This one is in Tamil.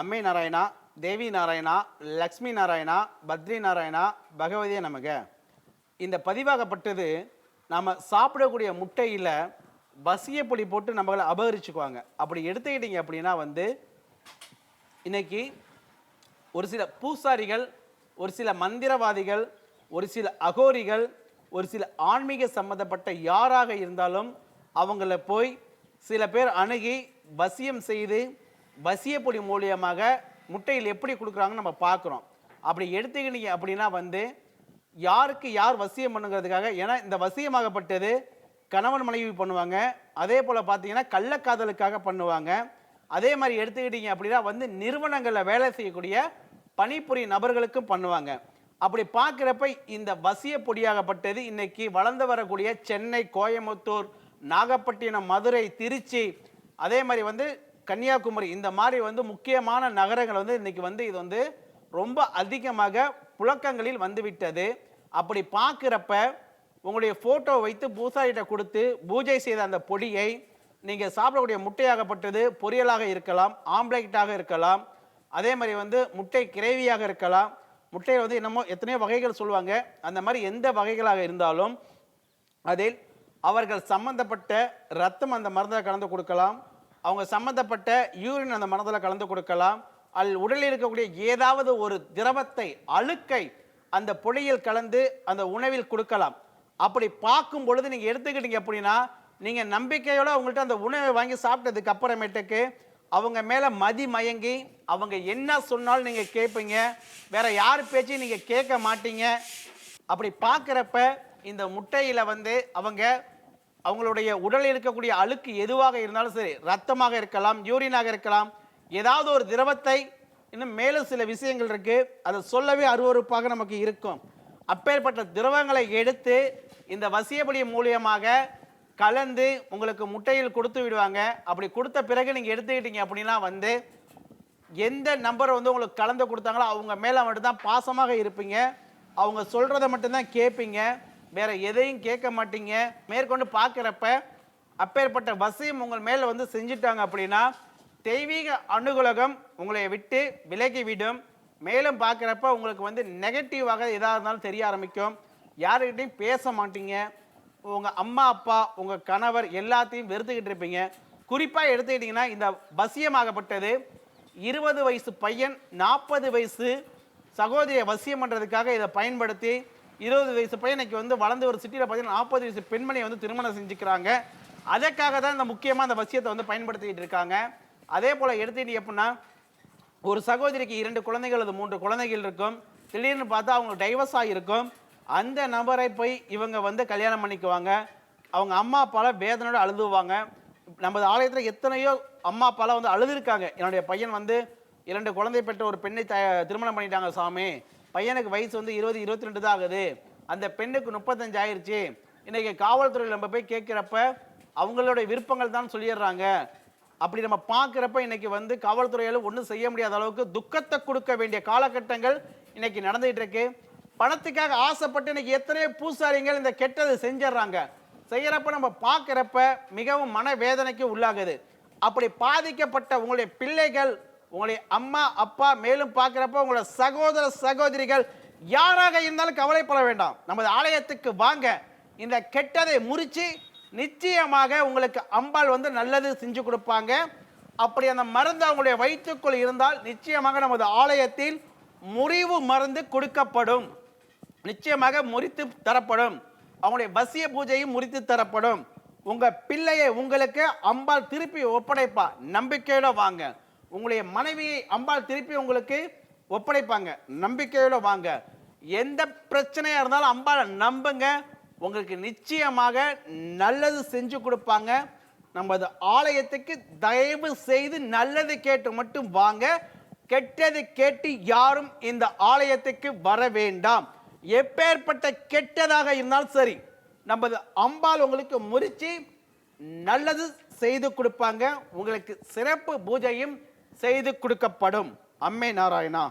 அம்மை நாராயணா தேவி நாராயணா லக்ஷ்மி நாராயணா பத்ரி நாராயணா பகவதியே நமக. இந்த பதிவாகப்பட்டது நாம் சாப்பிடக்கூடிய முட்டையில் பசிய பொடி போட்டு நம்மளை அபகரிச்சுக்குவாங்க. அப்படி எடுத்துக்கிட்டீங்க அப்படின்னா வந்து இன்னைக்கு ஒரு சில பூசாரிகள் ஒரு சில மந்திரவாதிகள் ஒரு சில அகோரிகள் ஒரு சில ஆன்மீக சம்பந்தப்பட்ட யாராக இருந்தாலும் அவங்கள போய் சில பேர் அணுகி வசியம் செய்து வசியப்பொடி மூலியமாக முட்டையில் எப்படி கொடுக்குறாங்கன்னு நம்ம பார்க்குறோம். அப்படி எடுத்துக்கினீங்க அப்படின்னா வந்து யாருக்கு யார் வசியம் பண்ணுங்கிறதுக்காக ஏன்னா இந்த வசியமாகப்பட்டது கணவன் மனைவி பண்ணுவாங்க. அதே போல் பார்த்தீங்கன்னா கள்ளக்காதலுக்காக பண்ணுவாங்க. அதே மாதிரி எடுத்துக்கிட்டீங்க அப்படின்னா வந்து நிறுவனங்களில் வேலை செய்யக்கூடிய பணிபுரியும் நபர்களுக்கும் பண்ணுவாங்க. அப்படி பார்க்குறப்ப இந்த வசிய பொடியாகப்பட்டது இன்னைக்கு வளர்ந்து வரக்கூடிய சென்னை கோயம்புத்தூர் நாகப்பட்டினம் மதுரை திருச்சி அதே மாதிரி வந்து கன்னியாகுமரி இந்த மாதிரி வந்து முக்கியமான நகரங்கள் வந்து இன்றைக்கி வந்து இது வந்து ரொம்ப அதிகமாக புழக்கங்களில் வந்துவிட்டது. அப்படி பார்க்குறப்ப உங்களுடைய ஃபோட்டோ வைத்து பூசாரிகிட்ட கொடுத்து பூஜை செய்த அந்த பொடியை நீங்கள் சாப்பிடக்கூடிய முட்டையாகப்பட்டது பொரியலாக இருக்கலாம் ஆம்லேட்டாக இருக்கலாம் அதே மாதிரி வந்து முட்டை கிரேவியாக இருக்கலாம். முட்டையில் வந்து என்னமோ எத்தனையோ வகைகள் சொல்லுவாங்க. அந்த மாதிரி எந்த வகைகளாக இருந்தாலும் அதில் அவர்கள் சம்பந்தப்பட்ட ரத்தம் அந்த மருந்தை கலந்து கொடுக்கலாம். அவங்க சம்மந்தப்பட்ட யூரின் அந்த மனதில் கலந்து கொடுக்கலாம். அல் உடலில் இருக்கக்கூடிய ஏதாவது ஒரு திரவத்தை அழுக்கை அந்த பொடியில் கலந்து அந்த உணவில் கொடுக்கலாம். அப்படி பார்க்கும் பொழுது நீங்கள் எடுத்துக்கிட்டீங்க அப்படின்னா நீங்கள் நம்பிக்கையோடு அவங்கள்ட்ட அந்த உணவை வாங்கி சாப்பிட்டதுக்கு அப்புறமேட்டுக்கு அவங்க மேலே மதி மயங்கி அவங்க என்ன சொன்னாலும் நீங்கள் கேட்பீங்க வேற யார் பேச்சையும் நீங்கள் கேட்க மாட்டீங்க. அப்படி பார்க்குறப்ப இந்த முட்டையில் வந்து அவங்க அவங்களுடைய உடலில் இருக்கக்கூடிய அழுக்கு எதுவாக இருந்தாலும் சரி ரத்தமாக இருக்கலாம் யூரினாக இருக்கலாம் ஏதாவது ஒரு திரவத்தை இன்னும் மேலும் சில விஷயங்கள் இருக்கு அதை சொல்லவே அருவருப்பாக நமக்கு இருக்கும். அப்பேற்பட்ட திரவங்களை எடுத்து இந்த வசியபடி மூலியமாக கலந்து உங்களுக்கு முட்டையில் கொடுத்து விடுவாங்க. அப்படி கொடுத்த பிறகு நீங்கள் எடுத்துக்கிட்டீங்க அப்படின்னா வந்து எந்த நம்பரை வந்து உங்களுக்கு கலந்து கொடுத்தாங்களோ அவங்க மேலே மட்டும்தான் பாசமாக இருப்பீங்க. அவங்க சொல்கிறத மட்டும்தான் கேட்பீங்க. வேற எதையும் கேட்க மாட்டீங்க. மேற்கொண்டு பார்க்குறப்ப அப்பேற்பட்ட வசியம் உங்கள் மேலே வந்து செஞ்சுட்டாங்க அப்படின்னா தெய்வீக அனுகுலகம் உங்களை விட்டு விலகிவிடும். மேலும் பார்க்குறப்ப உங்களுக்கு வந்து நெகட்டிவாக எதாக இருந்தாலும் தெரிய ஆரம்பிக்கும். யாருக்கிட்டையும் பேச மாட்டீங்க. உங்கள் அம்மா அப்பா உங்கள் கணவர் எல்லாத்தையும் வெறுத்துக்கிட்டு இருப்பீங்க. குறிப்பாக எடுத்துக்கிட்டிங்கன்னா இந்த வசியமாகப்பட்டது இருபது வயசு பையன் நாற்பது வயசு சகோதரியை வசியம் பண்ணுறதுக்காக இதை பயன்படுத்தி இருபது வயசு பையனுக்கு வந்து வளர்ந்து ஒரு சிட்டியில் பார்த்தீங்கன்னா நாற்பது வயசு பெண்மணியை வந்து திருமணம் செஞ்சுக்கிறாங்க. அதற்காக தான் இந்த முக்கியமாக அந்த வசியத்தை வந்து பயன்படுத்திக்கிட்டு இருக்காங்க. அதே போல் எடுத்துக்கிட்டு எப்படின்னா ஒரு சகோதரிக்கு இரண்டு குழந்தைகள் அல்லது மூன்று குழந்தைகள் இருக்கும். திடீர்னு பார்த்தா அவங்க டைவர்ஸ் இருக்கும் அந்த நபரை போய் இவங்க வந்து கல்யாணம் பண்ணிக்குவாங்க. அவங்க அம்மா அப்பால வேதனையோட அழுதுவாங்க. நமது ஆலயத்தில் எத்தனையோ அம்மா அப்பாலாம் வந்து அழுதுருக்காங்க. என்னுடைய பையன் வந்து இரண்டு குழந்தை பெற்ற ஒரு பெண்ணை த திருமணம் பண்ணிட்டாங்க சாமி. பையனுக்கு வயசு வந்து இருபது இருபத்தி ரெண்டு தான் ஆகுது. அந்த பெண்ணுக்கு முப்பத்தஞ்சு ஆயிடுச்சு இன்னைக்கு காவல்துறையில் நம்ம போய் கேட்குறப்ப அவங்களுடைய விருப்பங்கள் தான் சொல்லிடுறாங்க. அப்படி நம்ம பார்க்குறப்ப இன்னைக்கு வந்து காவல்துறையால் ஒன்றும் செய்ய முடியாத அளவுக்கு துக்கத்தை கொடுக்க வேண்டிய காலகட்டங்கள் இன்னைக்கு நடந்துகிட்டு இருக்கு. பணத்துக்காக ஆசைப்பட்டு இன்னைக்கு எத்தனையோ பூசாரிங்கள் இந்த கெட்டது செஞ்சிடுறாங்க. செய்கிறப்ப நம்ம பார்க்குறப்ப மிகவும் மனவேதனைக்கு உள்ளாகுது. அப்படி பாதிக்கப்பட்ட உங்களுடைய பிள்ளைகள் உங்களுடைய அம்மா அப்பா மேலும் பார்க்குறப்ப உங்களோட சகோதர சகோதரிகள் யாராக இருந்தாலும் கவலைப்பட வேண்டாம். நமது ஆலயத்துக்கு வாங்க. இந்த கெட்டதை முறித்து நிச்சயமாக உங்களுக்கு அம்பாள் வந்து நல்லது செஞ்சு கொடுப்பாங்க. அப்படி அந்த மருந்து அவங்களுடைய வயிற்றுக்குள் இருந்தால் நிச்சயமாக நமது ஆலயத்தில் முறிவு மருந்து கொடுக்கப்படும். நிச்சயமாக முறித்து தரப்படும். அவங்களுடைய வசிய பூஜையும் முறித்து தரப்படும். உங்கள் பிள்ளையை உங்களுக்கு அம்பாள் திருப்பி ஒப்படைப்பா. நம்பிக்கையோட வாங்க. உங்களுடைய மனைவியை அம்பாள் திருப்பி உங்களுக்கு ஒப்படைப்பாங்க. நம்பிக்கையோட வாங்க. எந்த பிரச்சனையாக இருந்தாலும் அம்பாளை நம்புங்க. உங்களுக்கு நிச்சயமாக நல்லது செஞ்சு கொடுப்பாங்க. நமது ஆலயத்துக்கு தயவு செய்து நல்லது கேட்டு மட்டும் வாங்க. கெட்டது கேட்டு யாரும் இந்த ஆலயத்துக்கு வர வேண்டாம். எப்பேற்பட்ட கெட்டதாக இருந்தாலும் சரி நமது அம்பாள் உங்களுக்கு முறிச்சு நல்லது செய்து கொடுப்பாங்க. உங்களுக்கு சிறப்பு பூஜையும் செய்து கொடுக்கப்படும். அம்மே நாராயணா.